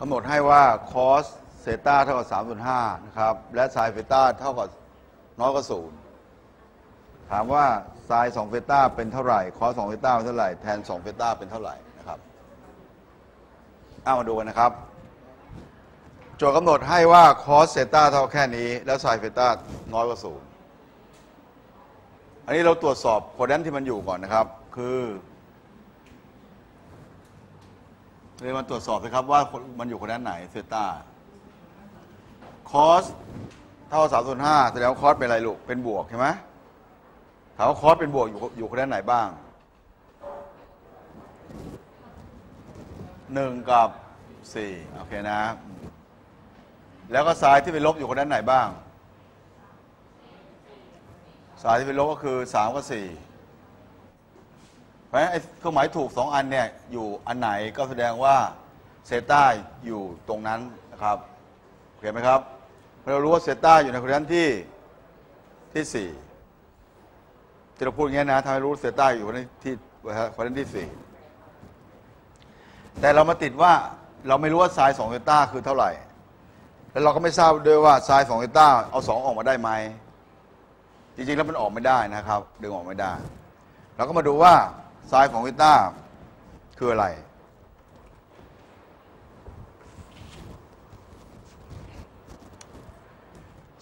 กำหนดให้ว่าคอสเซตาเท่ากับ3ส่วน5นะครับ และไซน์เฟต้าเท่ากับน้อยกว่าศูนย์ถามว่าไซน์2เฟต้าเป็นเท่าไหร่คอส2เฟต้าเป็นเท่าไหร่แทน2เฟต้าเป็นเท่าไหร่นะครับเอามาดูกันนะครับโจทย์กำหนดให้ว่าคอสเซตาเท่าแค่นี้ แล้วไซน์เฟต้าน้อยกว่าศูนย์อันนี้เราตรวจสอบโคแดนที่มันอยู่ก่อนนะครับ คือ เลยมาตรวจสอบนะครับว่ามันอยู่โคแดนไหนเซตาคอสเท่าสามส่วนห้าแสดงว่าคอสเป็นอะไรลูก เป็นบวกใช่ไหมถามว่าคอสเป็นบวกอยู่อยู่โคแดนไหนบ้างหนึ่งกับสี่โอเคนะ แล้วก็ซ้ายที่เป็นลบอยู่โคแดนไหนบ้าง สายที่เป็นลบก็คือสามกับสี่ ราะฉะนั้นไอ้เครื่องหมายถูกสองอันเนี่ยอยู่อันไหนก็แสดงว่าเซต้าอยู่ตรงนั้นนะครับโอเคไหมครับเรารู้ว่าเซต้าอยู่ในคนนั้นที่ที่สี่ที่เราพูดอย่างนี้นะทำให้รู้เซต้าอยู่คนนั้นที่คนนั้นที่สี่แต่เรามาติดว่าเราไม่รู้ว่าไซน์สองเซต้าคือเท่าไหร่ แล้วเราก็ไม่ทราบด้วยว่าไซน์สองเซต้าเอาสองออกมาได้ไหมจริงๆแล้วมันออกไม่ได้นะครับ ดึงออกไม่ได้ เราก็มาดูว่า ไซน์ของวิต้า คืออะไร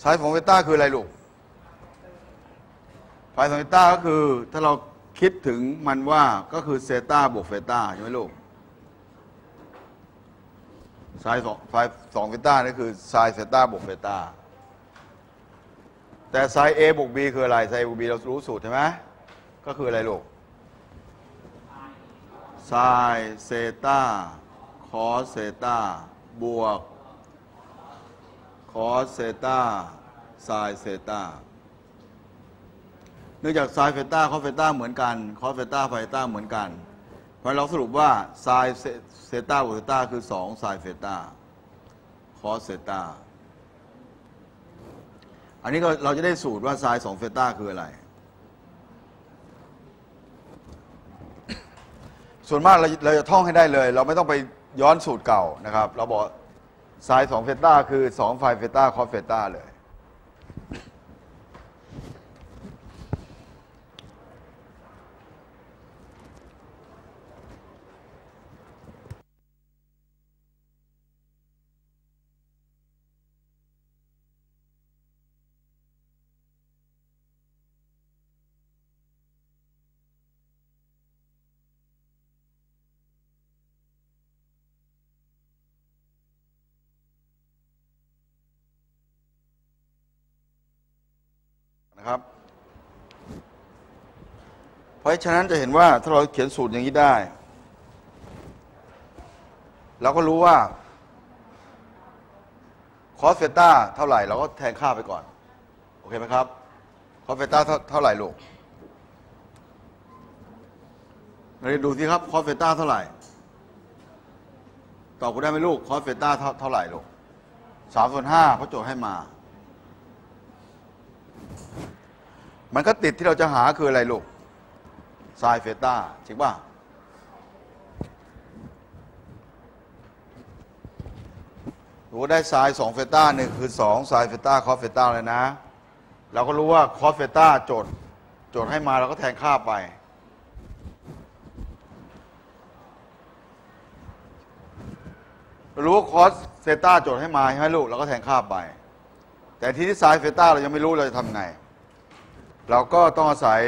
ไซน์ของวิต้าคืออะไรลูกไซน์ของวิต้าก็คือถ้าเราคิดถึงมันว่าก็คือเซต้าบวกเฟต้าใช่ไหมลูกไซน์สองไซน์สองเฟต้านี่คือไซน์เฟต้าบวกเฟต้าแต่ไซน์ A บวก B คืออะไรไซน์ A บวก B เรารู้สูตรใช่ไหมก็คืออะไรลูก ไซน์เซตาคอสเซตาบวกคอสเซตาไซน์เซตาเนื่องจากไซน์เฟต้าคอสเฟต้าเหมือนกันคอสเฟต้าไฟต้าเหมือนกัน เพราะเราสรุปว่าไซน์เซต้าบวกเซต้าคือ2ไซน์เฟต้าคอสเซต้าอันนี้เราจะได้สูตรว่าไซน์สองเฟต้าคืออะไร ส่วนมากเราเราจะท่องให้ได้เลย เราไม่ต้องไปย้อนสูตรเก่านะครับ เราบอกไซน์สองเฟต้าคือสองไฟเฟต้าคอสเฟต้าเลย นะครับ เพราะฉะนั้นจะเห็นว่าถ้าเราเขียนสูตรอย่างนี้ได้ เราก็รู้ว่าคอสเฟต้าเท่าไหร่เราก็แทนค่าไปก่อน โอเคไหมครับคอสเฟต้าเท่าไหร่ลูกเราดูสิครับคอสเฟต้าเท่าไหร่ตอบกูได้ไหมลูกคอสเฟต้าเท่าไหร่ลูกสามส่วนห้าเพราะโจทย์ให้มา มันก็ติดที่เราจะหาคืออะไรลูกไซเฟต้าจริงป่ะหนูได้ไซสองเฟต้าหนึ่งคือสองไซเฟต้าคอสเฟต้าเลยนะ เราก็รู้ว่าคอสเฟต้าโจทย์โจทย์ให้มาเราก็แทนค่าไปรู้ว่าคอสเฟต้าโจทย์ให้มาใช่ไหมลูกเราก็แทนค่าไป แต่ที่ที่ไซเฟต้าเรายังไม่รู้เราจะทำไง เราก็ต้องอาศัย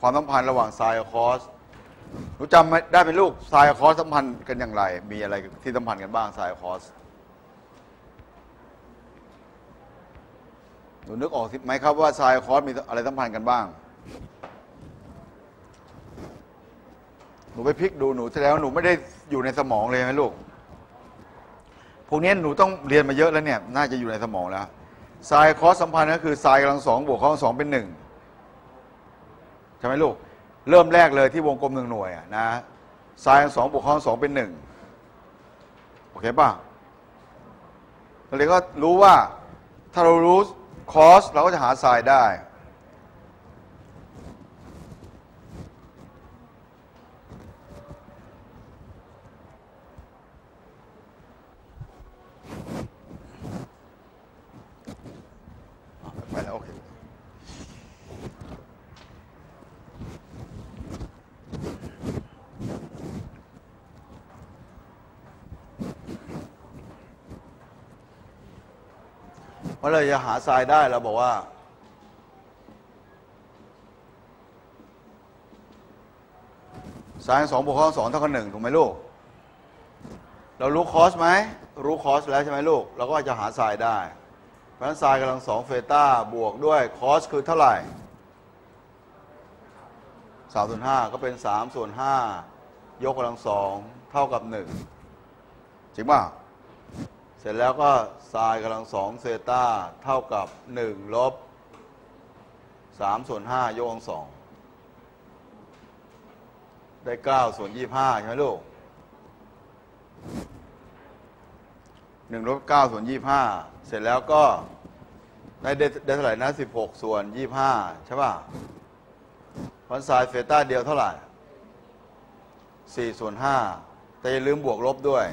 ความสัมพันธ์ระหว่างไซน์กับคอสรู้จำได้เป็นลูกไซน์กับคอสสัมพันธ์กันอย่างไร มีอะไรที่สัมพันธ์กันบ้างไซน์กับคอสหนูนึกออกไหมครับว่าไซน์กับคอสมีอะไรสัมพันธ์กันบ้าง หนูไปพลิกดูหนูแสดงว่าหนูไม่ได้อยู่ในสมองเลยไหมลูกพวกนี้หนูต้องเรียนมาเยอะแล้วเนี่ย น่าจะอยู่ในสมองแล้วไซน์คอสสัมพันธ์ก็คือไซกำลังสองบวกคอสสองเป็นหนึ่ง ช่ไหมลูก เริ่มแรกเลยที่วงกลมหนึ่งหน่วยอะนะไซน์สองบวกคอสสองเป็นหนึ่งโอเคป่ะเราเลยก็รู้ว่าถ้าเรารู้คอสเราก็จะหาไซน์ได้ ไปแล้วโอเค เพราะเราจะหาทรายได้เราบอกว่า ทรายสองบวกข้อสองเท่ากับหนึ่งถูกไหมลูก เรารู้คอสไหม รู้คอสแล้วใช่ไหมลูก เราก็จะหาทรายได้ เพราะฉะนั้นไซน์กำลังสองเฟต้าบวกด้วยคอสคือเท่าไหร่สามส่วนห้าก็เป็นสามส่วนห้ายกกำลังสองเท่ากับหนึ่งจริงป่ะ สร็จแล้วก็ไซน์กำลังสองเซต้าเท่ากับหนึ่งลบสามส่วนห้ายกกำลังสองได้เก้าส่วนยี่ห้าใช่ไหมลูกหนึ่งลบเก้าส่วนยี่ห้าเสร็จแล้วก็ได้ได้ได้เท่าไหร่นะสิบหกส่วนยี่ห้าใช่ป่ะพราะไซน์เฟต้าเดียวเท่าไหร่สี่ส่วนห้าแต่อย่าลืมบวกลบด้วย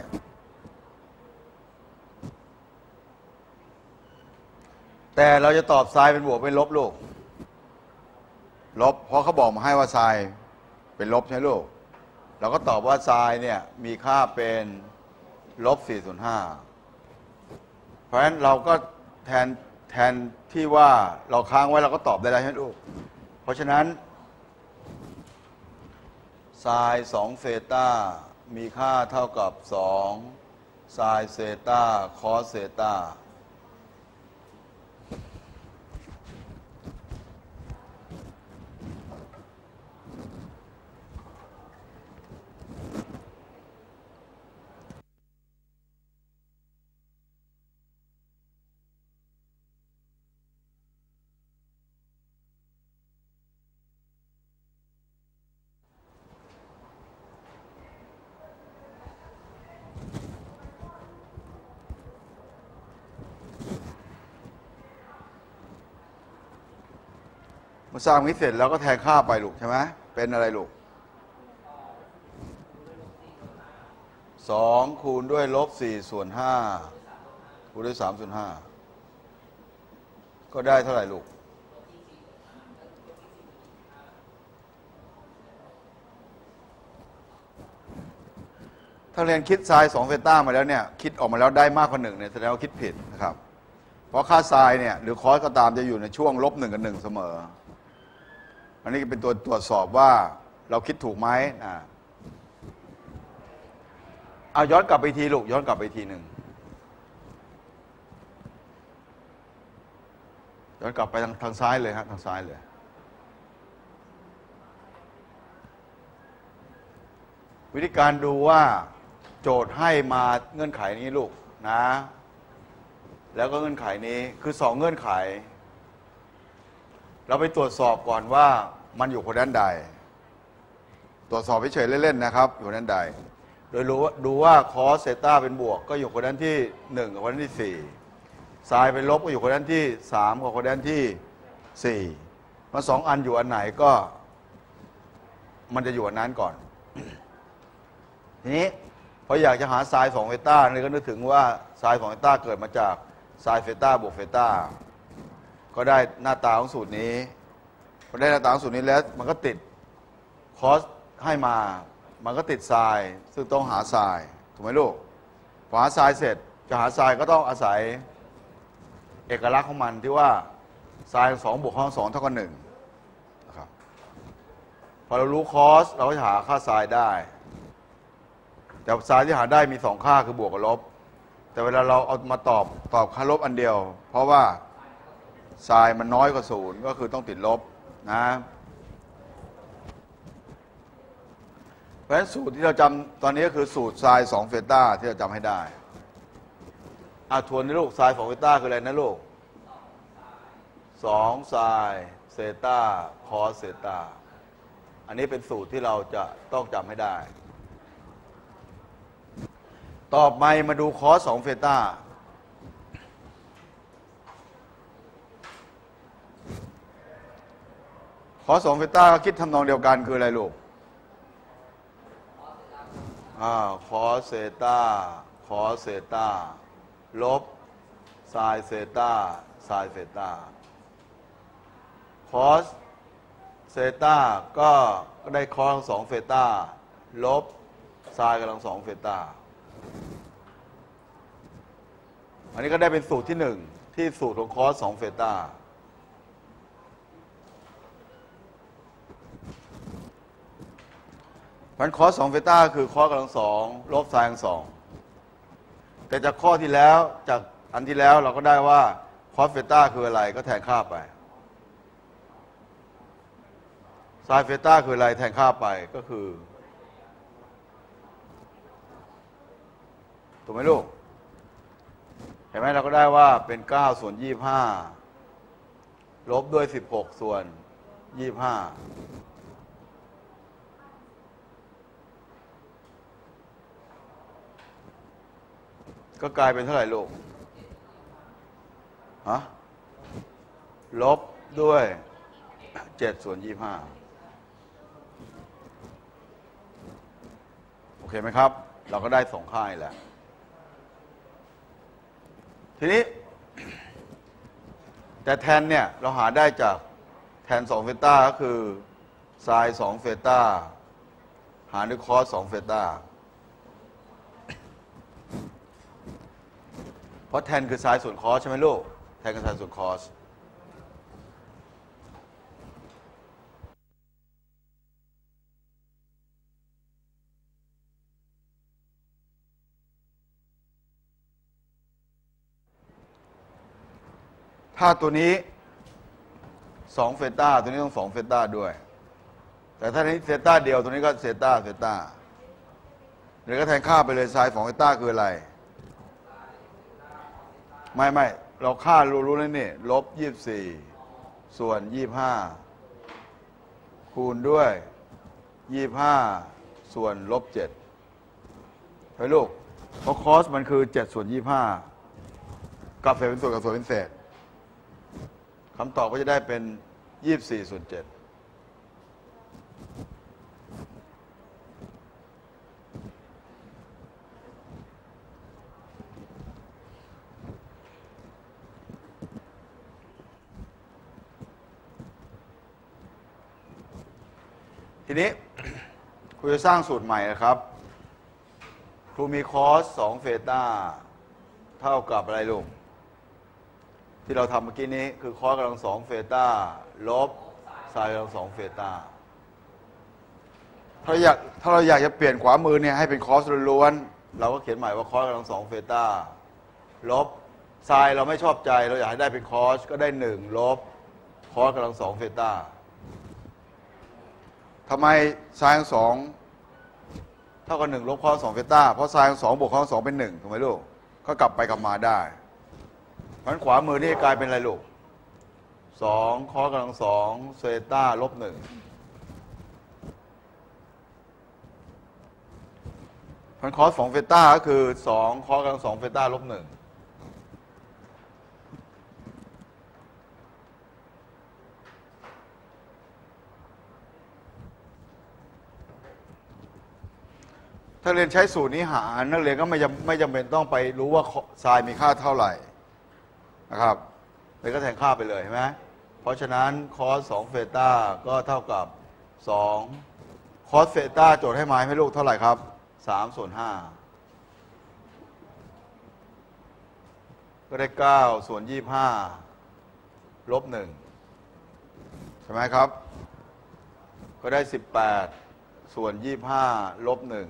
แต่เราจะตอบทรายเป็นบวกเป็นลบลูก ลบ เพราะเขาบอกมาให้ว่าทรายเป็นลบใช่ไหมลูก เราก็ตอบว่าทรายเนี่ยมีค่าเป็นลบ4ส่วน5เพราะฉะนั้นเราก็แทนแทนที่ว่าเราค้างไว้เราก็ตอบได้แล้วใช่ไหมลูก เพราะฉะนั้นไซน์2เซต้ามีค่าเท่ากับ2ไซน์เซต้าคอสเซต้า สร้างนี้เสร็จแล้วก็แทนค่าไปลูกใช่ไหมเป็นอะไรลูกสองคูณด้วยลบสี่ส่วนห้าคูณด้วยสามส่วนห้าก็ได้เท่าไหร่ลูกถ้าเรียนคิดไซน์สองเฟต้ามาแล้วเนี่ยคิดออกมาแล้วได้มากกว่าหนึ่งเนี่ยแสดงว่าคิดผิดนะครับ เพราะค่าไซน์เนี่ยหรือคอสก็ตามจะอยู่ในช่วงลบหนึ่งกับหนึ่งเสมอ อันนี้เป็นตัวตรวจสอบว่าเราคิดถูกไหมอ่าเอาย้อนกลับไปทีลูกย้อนกลับไปทีหนึ่งย้อนกลับไปทางทางซ้ายเลยฮะทางซ้ายเลย วิธีการดูว่าโจทย์ให้มาเงื่อนไขนี้ลูกนะ แล้วก็เงื่อนไขนี้คือสองเงื่อนไข เราไปตรวจสอบก่อนว่ามันอยู่คนด้านใด ตรวจสอบเฉยๆเล่นๆนะครับ อยู่คนด้านใด โดยรู้ว่าดูว่าคอสเซต้าเป็นบวก ก็อยู่คนด้านที่หนึ่งกับคนด้านที่สี่ไซน์เป็นลบก็อยู่คนด้านที่สามกับคนด้านที่สี่มันสองอันอยู่อันไหนก็ มันจะอยู่อันนั้นก่อนทีนี้พออยากจะหาไซน์สองเฟต้าเนี่ยก็นึกถึงว่าไซน์สองเฟต้าเกิดมาจากไซน์เฟต้าบวกเฟต้า ก็ได้หน้าตาของสูตรนี้พอได้หน้าตาของสูตรนี้แล้ว มันก็ติดคอสให้มา มันก็ติดทราย ซึ่งต้องหาทรายถูกไหมลูกพอหาทรายเสร็จจะหาทรายก็ต้องอาศัยเอกลักษณ์ของมันที่ว่าทรายสองบวกข้อสองเท่ากับหนึ่งนะครับพอเรารู้คอสเราก็จะหาค่าทรายได้ แต่ทรายที่หาได้มีสองค่าคือบวกกับลบ แต่เวลาเราเอามาตอบตอบค่าลบอันเดียว เพราะว่า ทรายมันน้อยกว่าศูนย์ก็คือต้องติดลบนะเพราะฉะนั้นสูตรที่เราจำตอนนี้ก็คือสูตรทรายสองเฟต้าที่เราจำให้ได้อาทวนนะลูกทรายสองเฟต้าคืออะไรนะลูกสองไซน์เซต้าคอสเซต้าอันนี้เป็นสูตรที่เราจะต้องจำให้ได้ ต่อไปมาดูคอสสองเฟต้า อสสองเฟต้าก็คิดทำนองเดียวกันคืออะไรลูกอ่าคอสเซตาคอสเซตาลบไซน์เซตาไซน์เฟตาคอสเซตาก็ได้คอสสองเฟตาลบไซน์กำลังสองเฟตาอันนี้ก็ได้เป็นสูตรที่หนึ่งที่สูตรของคอสสองเฟตา พันคอสองเฟต้าคือคอกำลังสองลบไซน์กำลังสองแต่จากข้อที่แล้วจากอันที่แล้วเราก็ได้ว่าคอสเฟต้าคืออะไรก็แทนค่าไปไซน์เฟต้าคืออะไรแทนค่าไปก็คือถูกไหมลูกเห็นไหมเราก็ได้ว่าเป็น 9 ส่วน 25 ลบด้วย 16 ส่วน 25 ก็กลายเป็นเท่าไหร่ลูกฮะลบด้วย7ส่วน25โอเคไหมครับ เราก็ได้สองค่ายแล้ว ทีนี้ แต่แทนเนี่ย เราหาได้จากแทน2เฟต้าก็คือไซน์2เฟต้าหารด้วยคอส2เฟต้า เพราะแทนคือไซน์ส่วนคอสใช่ไหมลูก แทนคือไซน์ส่วนคอสถ้าตัวนี้สองเฟต้าตัวนี้ต้องสองเฟต้าด้วย แต่ถ้านี้เฟต้าเดียวตัวนี้ก็เซต้าเฟต้าเดี๋ยวก็แทนค่าไปเลยไซน์ของเฟต้าคืออะไร ไม่ไม่เราค่ารู้รู้แล้วนี่ลบยี่สี่ส่วนยี่ห้าคูณด้วยยี่ห้าส่วนลบเจ็ดเฮ้ยลูกเพราะคอสมันคือเจ็ดส่วนยี่ห้ากับเศษเป็นส่วนกับส่วนเป็นเศษคำตอบก็จะได้เป็นยี่สี่ส่วนเจ็ด ทีนี้ครูจะสร้างสูตรใหม่นะครับ ครูมีคอสสองเฟต้าเท่ากับอะไรลูกที่เราทำเมื่อกี้นี้คือคอสกำลังสองเฟต้าลบไซน์กำลังสองเฟต้าถ้าเราอยากถ้าเราอยากจะเปลี่ยนขวามือเนี่ยให้เป็นคอสล้วนๆเราก็เขียนใหม่ว่าคอสกำลังสองเฟต้าลบไซน์เราไม่ชอบใจ เราอยากให้ได้เป็นคอสก็ได้หนึ่งลบคอสกำลังสองเฟต้า ทำไมไซน์สองเท่ากับหนึ่งลบข้อสองเฟต้าเพราะไซน์สองบวกข้อสองเป็นหนึ่งถูกไหมลูกก็กลับไปกลับมาได้พันขวามือนี่กลายเป็นอะไรลูกสองข้อกำลังสองเซต้าลบหนึ่งพันคอสสองเฟต้าก็คือสองข้อกำลังสองเฟต้าลบหนึ่ง ถ้าเรียนใช้สูตรนี้หาร นักเรียนก็ไม่จำไม่จำเป็นต้องไปรู้ว่าทรายมีค่าเท่าไหร่นะครับเลยก็แทนค่าไปเลยเห็นไหมเพราะฉะนั้นคอสสองเฟต้าก็เท่ากับสองคอสเฟต้าโจทย์ให้มาให้ลูกเท่าไหร่ครับสามส่วนห้าก็ได้เก้าส่วนยี่ห้าลบหนึ่งใช่ไหมครับ ก็ได้สิบแปดส่วนยี่ห้าลบหนึ่ง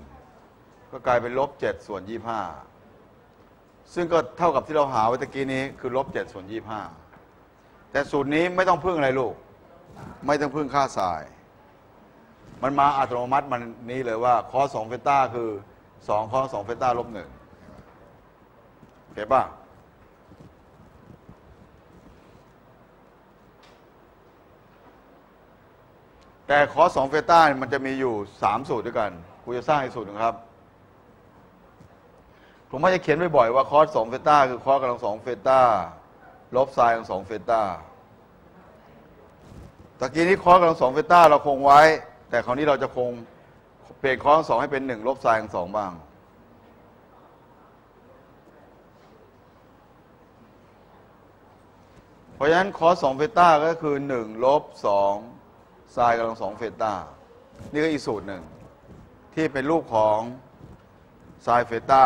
ก็กลายเป็นลบเจ็ดส่วนยี่ห้าซึ่งก็เท่ากับที่เราหาไว้ตะกี้นี้คือลบเจ็ดส่วนยี่ห้าแต่สูตรนี้ไม่ต้องพึ่งอะไรลูก ไม่ต้องพึ่งค่าสาย มันมาอัตโนมัติมันนี้เลยว่าคอสองเฟต้าคือสองคอสองเฟต้าลบหนึ่งเข้าป่ะแต่คอสองเฟต้ามันจะมีอยู่สามสูตรด้วยกัน กูจะสร้างอีกสูตรหนึ่งครับ ผมว่าจะเขียนบ่อยๆว่าคอสสองเฟต้าคือคอสกำลังสองเฟต้าลบไซน์กำลังสองเฟต้าตะกี้นี้คอสกำลังสองเฟต้าเราคงไว้ แต่คราวนี้เราจะคงเปลี่ยนคอสสองให้เป็นหนึ่งลบไซน์กำลังสองบ้างเพราะฉะนั้นคอสสองเฟต้าก็คือหนึ่งลบสองไซน์กำลังสองเฟต้านี่ก็อีกสูตรหนึ่งที่เป็นรูปของไซน์เฟต้า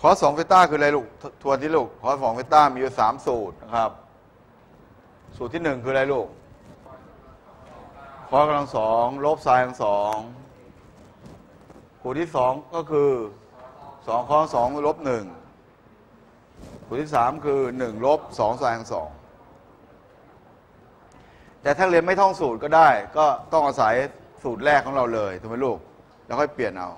คอสองเฟต้าคืออะไรลูกทวนที่ลูกคอสองเฟต้ามีอยู่สามสูตรนะครับ สูตรที่หนึ่งคืออะไรลูกคอสกำลังสองลบไซน์กำลังสองสูตรที่สองก็คือสองคอสองลบหนึ่งสูตรที่สามคือหนึ่งลบสองแสดงสองแต่ถ้าเรียนไม่ท่องสูตรก็ได้ ก็ต้องอาศัยสูตรแรกของเราเลยถูกไหมลูก แล้วค่อยเปลี่ยนเอา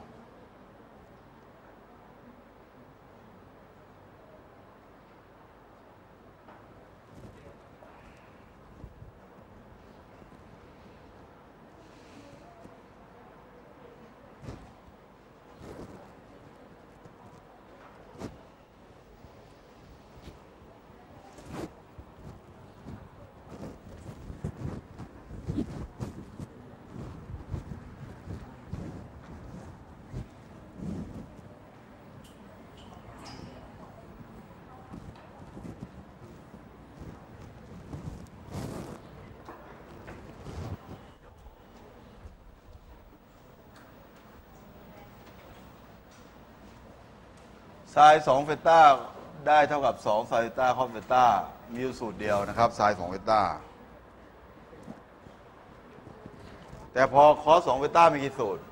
ไซน์สองเฟต้าได้เท่ากับสองไซน์เฟต้าคอสเฟต้ามีอยู่สูตรเดียวนะครับไซน์สองเฟต้าแต่พอคอสสองเฟต้ามีกี่สูตร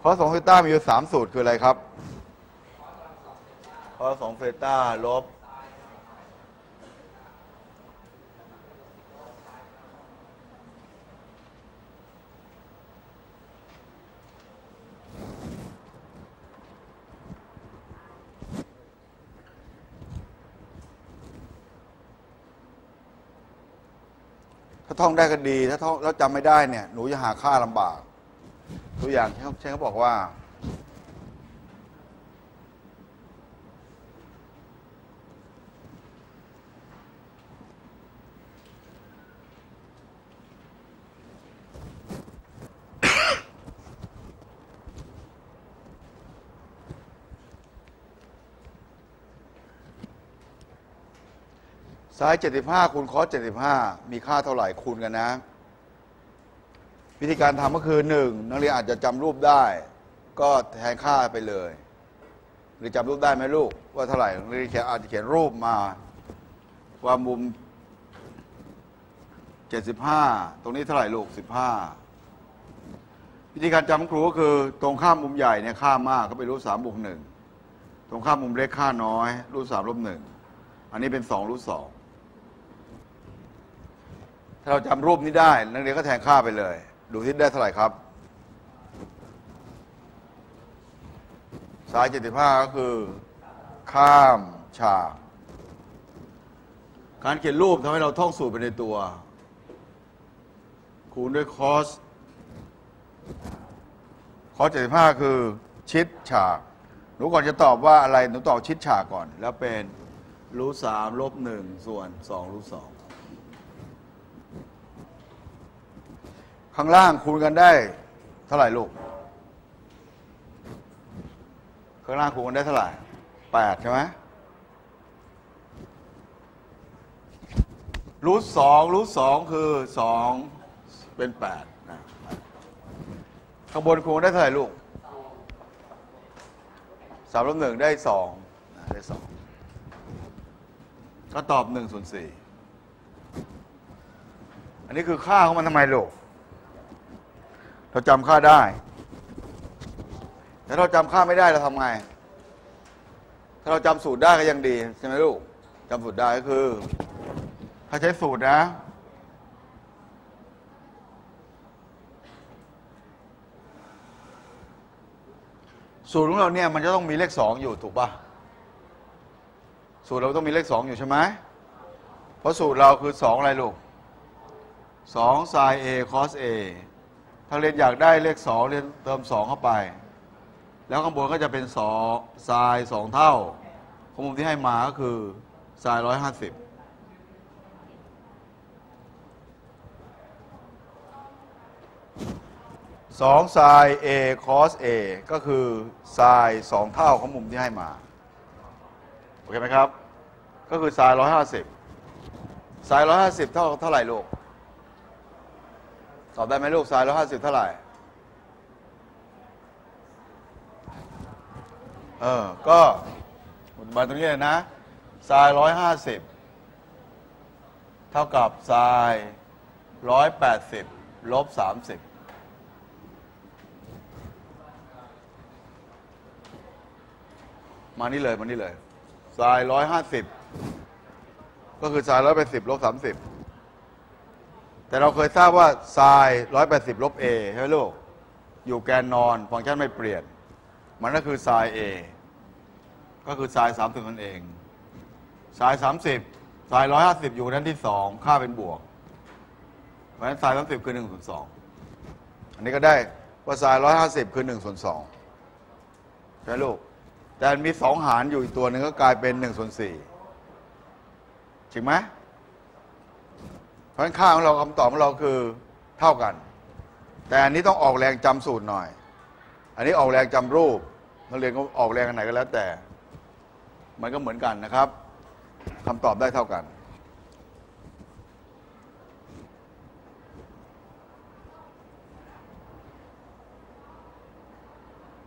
คอสสองเฟต้ามีอยู่สามสูตรคืออะไรครับคอสสองเฟต้าลบ ถ้าท่องได้ก็ดี ถ้าท่องแล้วจำไม่ได้เนี่ย หนูจะหาค่าลำบาก ตัวอย่างเช่นเช่นเขาบอกว่า ซ้าย 75คูณคอส75 มีค่าเท่าไหร่คูณกันนะ วิธีการทำก็คือหนึ่งนักเรียนอาจจะจำรูปได้ ก็แทนค่าไปเลย หรือจำรูปได้ไหมลูก ว่าเท่าไหร่นักเรียนอาจจะเขียนรูปมา ว่ามุม 75 ตรงนี้เท่าไหร่ลูก 15 วิธีการจำครูก็คือ ตรงข้ามมุมใหญ่เนี่ยค่ามากก็ไปรูทสามบวกหนึ่งตรงข้ามมุมเล็กค่าน้อย รูทสามลบหนึ่งอันนี้เป็นสองรูทสอง ถ้าเราจำรูปนี้ได้ นักเรียนก็แทนค่าไปเลย ดูที่ได้เท่าไหร่ครับ สาย 75 ก็คือ ข้ามฉากการเขียนรูปทำให้เราท่องสูตรไปในตัว คูณด้วยคอส คอส 75 คือ ชิดฉาก หนูก่อนจะตอบว่าอะไร หนูตอบชิดฉากก่อน แล้วเป็นรูทสามลบหนึ่งส่วนสองรูทสอง ข้างล่างคูณกันได้ เท่าไหร่ลูก ข้างล่างคูณกันได้เท่าไหร่แปดใช่ไหมรูทสองรูทสองคือสองเป็นแปดนะข้างบนคูณได้เท่าไหร่ลูกสามลบหนึ่งได้สองได้สองก็ตอบหนึ่งส่วนสี่อันนี้คือค่าของมันทำไมลูก เราจำค่าได้ แต่เราจำค่าไม่ได้เราทำไง ถ้าเราจำสูตรได้ก็ยังดีใช่ไหมลูกจำสูตรได้ก็คือ ถ้าใช้สูตรนะ สูตรของเราเนี่ยมันจะต้องมีเลขสองอยู่ถูกปะสูตรเราต้องมีเลขสองอยู่ใช่ไหมเพราะสูตรเราคือสองอะไรลูกสองไซน์ a cos a ถ้าเรียนอยากได้เลขสองเรียนเติมสองเข้าไป แล้วข้างบนก็จะเป็นสองไซน์สองเท่าข้อมุมที่ให้มาก็คือไซน์ร้อยห้าสิบสองไซน์ a cos a ก็คือไซน์สองเท่าของมุมที่ให้มา โอเคไหมครับ ก็คือไซน์ร้อยห้าสิบไซน์ร้อยห้าสิบเท่าเท่าไหร่ลูก ตอบได้ไหมลูกไซน์ร้อยห้าสิบเท่าไหร่ เออ ก็มาตรงนี้เลยนะไซน์ร้อยห้าสิบเท่ากับไซน์ร้อยแปดสิบลบสามสิบมานี่เลยมานี่เลยไซน์ร้อยห้าสิบก็คือไซน์ร้อยแปดสิบลบสามสิบ แต่เราเคยทราบว่าไซน์ร้อยแปดสิบลบเอใช่ไหมลูก อยู่แกนนอน ฟังก์ชันไม่เปลี่ยน มันก็คือไซน์ A ก็คือไซน์สามสิบนั่นเองไซน์สามสิบไซน์ร้อยห้าสิบอยู่ด้านที่สองค่าเป็นบวก เพราะฉะนั้นไซน์สามสิบคือหนึ่งส่วนสองอันนี้ก็ได้ว่าไซน์ร้อยห้าสิบคือหนึ่งส่วนสองใช่ไหมลูก แต่มีสองหารอยู่อีกตัวหนึ่งก็กลายเป็นหนึ่งส่วนสี่จริงไหม เพราะฉะนั้นค่าของเราคำตอบของเราคือเท่ากัน แต่อันนี้ต้องออกแรงจำสูตรหน่อย อันนี้ออกแรงจำรูปนักเรียนก็ออกแรงอันไหนก็แล้วแต่ มันก็เหมือนกันนะครับคำตอบได้เท่ากัน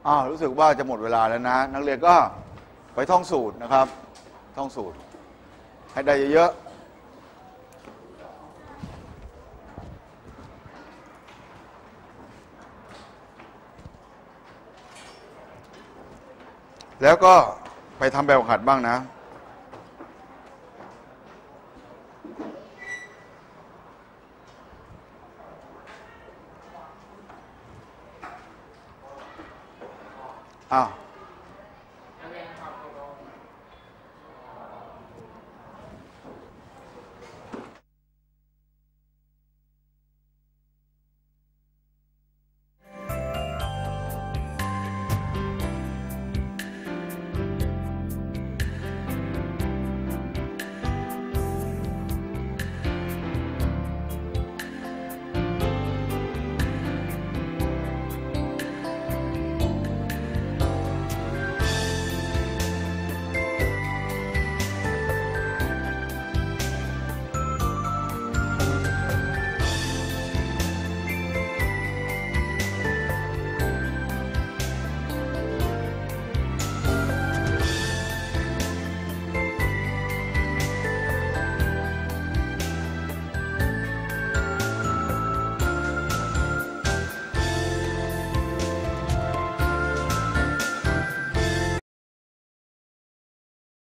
อ้าวรู้สึกว่าจะหมดเวลาแล้วนะ นักเรียนก็ไปท่องสูตรนะครับ ท่องสูตร ให้ได้เยอะๆ แล้วก็ไปทำแบบหัดบ้างนะ